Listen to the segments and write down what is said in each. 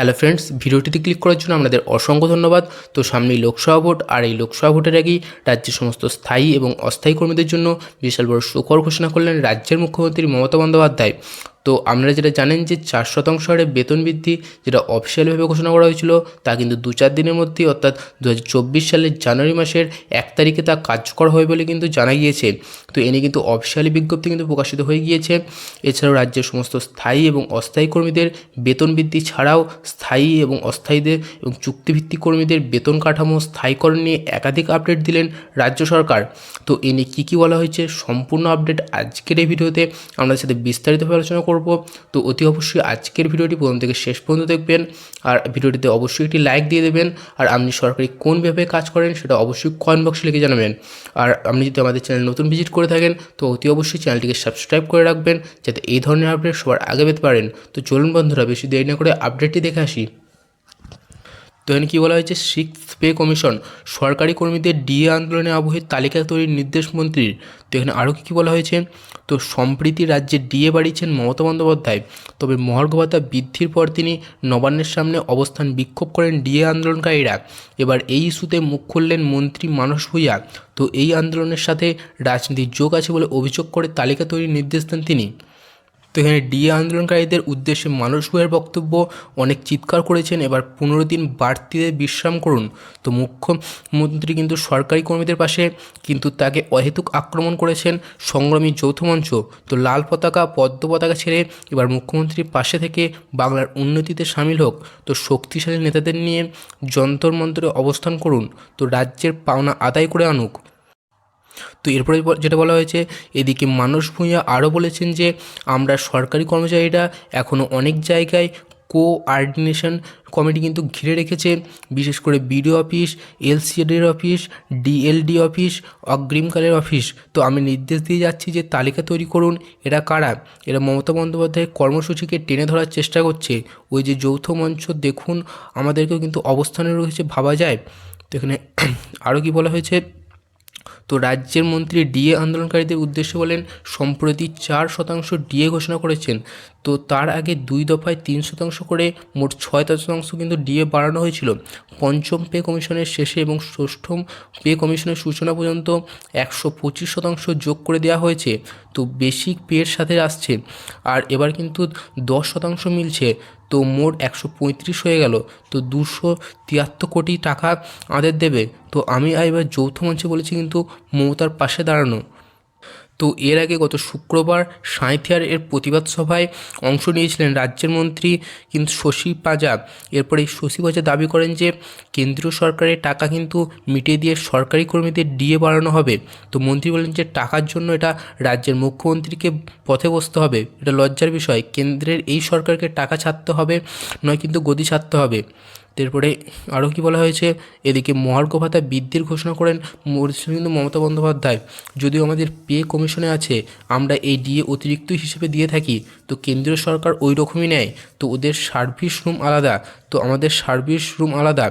Hello friends ভিডিওটিতে click করার জন্য আপনাদের অসংখ্য ধন্যবাদ। তো সামনেই লোকসভা ভোট, আর এই লোকসভা ভোটের আগেই রাজ্যের সমস্ত স্থায়ী এবং অস্থায়ী কর্মীদের জন্য বিশাল বড় শোকর ঘোষণা করলেন রাজ্যের মুখ্যমন্ত্রী মমতা বন্দ্যোপাধ্যায়। তো আপনারা যেটা জানেন যে চার শতাংশ হারে বেতন বৃদ্ধি যেটা অফিসিয়ালভাবে ঘোষণা করা হয়েছিল, তা কিন্তু দু চার দিনের মধ্যেই অর্থাৎ দু হাজার চব্বিশ সালের জানুয়ারি মাসের এক তারিখে তা কার্যকর হবে বলে কিন্তু জানা গিয়েছে। তো এ নিয়ে কিন্তু অফিসিয়ালি বিজ্ঞপ্তি কিন্তু প্রকাশিত হয়ে গিয়েছে। এছাড়াও রাজ্যের সমস্ত স্থায়ী এবং অস্থায়ী কর্মীদের বেতন বৃদ্ধি ছাড়াও স্থায়ী এবং অস্থায়ীদের এবং চুক্তিভিত্তিক কর্মীদের বেতন কাঠামো স্থায়ীকরণ নিয়ে একাধিক আপডেট দিলেন রাজ্য সরকার। তো এ নিয়ে কী কী বলা হয়েছে সম্পূর্ণ আপডেট আজকের এই ভিডিওতে আপনাদের সাথে বিস্তারিতভাবে আলোচনা করব। তো অতি অবশ্যই আজকের ভিডিওটি প্রথম থেকে শেষ পর্যন্ত দেখবেন। আর ভিডিওটিতে অবশ্যই একটি লাইক দিয়ে দেবেন। আর আপনি সরকারি কোন বিভাগে কাজ করেন সেটা অবশ্যই কমেন্ট বক্সে লিখে জানাবেন। আর আপনি যদি আমাদের চ্যানেল নতুন ভিজিট করে থাকেন, তো অতি অবশ্যই চ্যানেলটিকে সাবস্ক্রাইব করে রাখবেন। যাতে এই ধরনের আপডেট সবার আগে পেতে পারেন। তো চলুন বন্ধুরা, বেশি দেরি না করে আপডেটটি দেখে আসি। এখানে কী বলা হয়েছে? Six pay commission. সরকারি কর্মীদের ডিএ আন্দোলনে আবহে তালিকা তৈরির নির্দেশ মন্ত্রীর। তো এখানে আরও কী কী বলা হয়েছে? তো সম্প্রীতি রাজ্যে ডিএ বাড়িয়েছেন মমতা বন্দ্যোপাধ্যায়। তবে মহার্ঘ ভাতা বৃদ্ধির পর তিনি নবান্নের সামনে অবস্থান বিক্ষোভ করেন ডিএ আন্দোলনকারীরা। এবার এই ইস্যুতে মুখ খুললেন মন্ত্রী মানস ভূঁইয়া। তো এই আন্দোলনের সাথে রাজনীতির যোগ আছে বলে অভিযোগ করে তালিকা তৈরির নির্দেশ দেন তিনি। তো এখানে ডিএ আন্দোলনকারীদের উদ্দেশ্যে ভূয়ের বক্তব্য অনেক চিৎকার করেছেন। এবার পনেরো দিন বাড়তিতে বিশ্রাম করুন। তো মুখ্যমন্ত্রী কিন্তু সরকারি কর্মীদের পাশে কিন্তু তাকে অহেতুক আক্রমণ করেছেন সংগ্রামী যৌথ মঞ্চ। তো লাল পতাকা, পদ্ম পতাকা ছেড়ে এবার মুখ্যমন্ত্রীর পাশে থেকে বাংলার উন্নতিতে সামিল হোক। তো শক্তিশালী নেতাদের নিয়ে যন্তর মন্ত্রে অবস্থান করুন। তো রাজ্যের পাওনা আদায় করে আনুক। তো এরপরে যেটা বলা হয়েছে, এদিকে মানস ভূঁইয়া আরও বলেছেন যে, আমরা সরকারি কর্মচারীরা এখনও অনেক জায়গায় কোঅর্ডিনেশন কমিটি কিন্তু ঘিরে রেখেছে, বিশেষ করে বিডিও অফিস এলসিডির অফিস ডিএলডি অফিস অগ্রিমকালের অফিস তো আমি নির্দেশ দিয়ে যাচ্ছি যে তালিকা তৈরি করুন, এরা কারা? এরা মমতা বন্দ্যোপাধ্যায়ের কর্মসূচিকে টেনে ধরার চেষ্টা করছে। ওই যে যৌথ মঞ্চ, দেখুন, আমাদেরকেও কিন্তু অবস্থানে রয়েছে, ভাবা যায়। তো এখানে আরও কি বলা হয়েছে? তো রাজ্যের মন্ত্রী ডিএ আন্দোলনকারীদের উদ্দেশ্যে বলেন সম্প্রতি চার শতাংশ ডিএ ঘোষণা করেছেন। তো তার আগে দুই দফায় তিন শতাংশ করে মোট ছয় শতাংশ কিন্তু ডিএ বাড়ানো হয়েছিল। পঞ্চম পে কমিশনের শেষে এবং ষষ্ঠম পে কমিশনের সূচনা পর্যন্ত একশো পঁচিশ শতাংশ যোগ করে দেওয়া হয়েছে। তো বেসিক পের সাথে আসছে। আর এবার কিন্তু দশ শতাংশ মিলছে। তো মোট একশো পঁয়ত্রিশ হয়ে গেল। তো দুশো তিয়াত্তর কোটি টাকা আমাদের দেবে। তো আমি এবার যৌথ মঞ্চে বলেছি কিন্তু মমতার পাশে দাঁড়ানো। তো এর আগে গত শুক্রবার সাঁইথিয়ার এর প্রতিবাদ সভায় অংশ নিয়েছিলেন রাজ্যের মন্ত্রী কিন্তু শশী পাজা এরপরে শশী পাজা দাবি করেন যে কেন্দ্রীয় সরকারের টাকা কিন্তু মিটিয়ে দিয়ে সরকারি কর্মীদের ডিএ বাড়ানো হবে। তো মন্ত্রী বলেন যে টাকার জন্য এটা রাজ্যের মুখ্যমন্ত্রীকে পথে বসতে হবে। এটা লজ্জার বিষয়। কেন্দ্রের এই সরকারকে টাকা ছাড়তে হবে, নয় কিন্তু গদি ছাড়তে হবে। এরপরে আরও কী বলা হয়েছে? এদিকে মহার্ঘ ভাতা বৃদ্ধির ঘোষণা করেন কিন্তু মমতা বন্দ্যোপাধ্যায়। যদিও আমাদের পে কমিশনে আছে, আমরা এই ডিএ অতিরিক্ত হিসেবে দিয়ে থাকি, তো কেন্দ্রীয় সরকার ওই রকমই নেয়, তো ওদের সার্ভিস রুম আলাদা তো আমাদের সার্ভিস রুম আলাদা।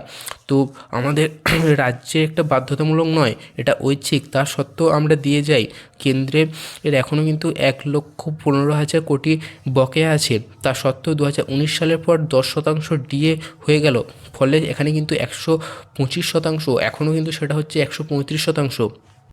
তো আমাদের রাজ্যে একটা বাধ্যতামূলক নয়, এটা ঐচ্ছিক। তা সত্ত্বেও আমরা দিয়ে যাই। কেন্দ্রে এর এখনও কিন্তু এক লক্ষ পনেরো হাজার কোটি বকেয়া আছে। তা সত্ত্বেও দু হাজার উনিশ সালের পর দশ শতাংশ ডিএ হয়ে গেল। ফলে এখানে কিন্তু একশো পঁচিশ শতাংশ এখনও কিন্তু সেটা হচ্ছে একশো পঁয়ত্রিশ শতাংশ।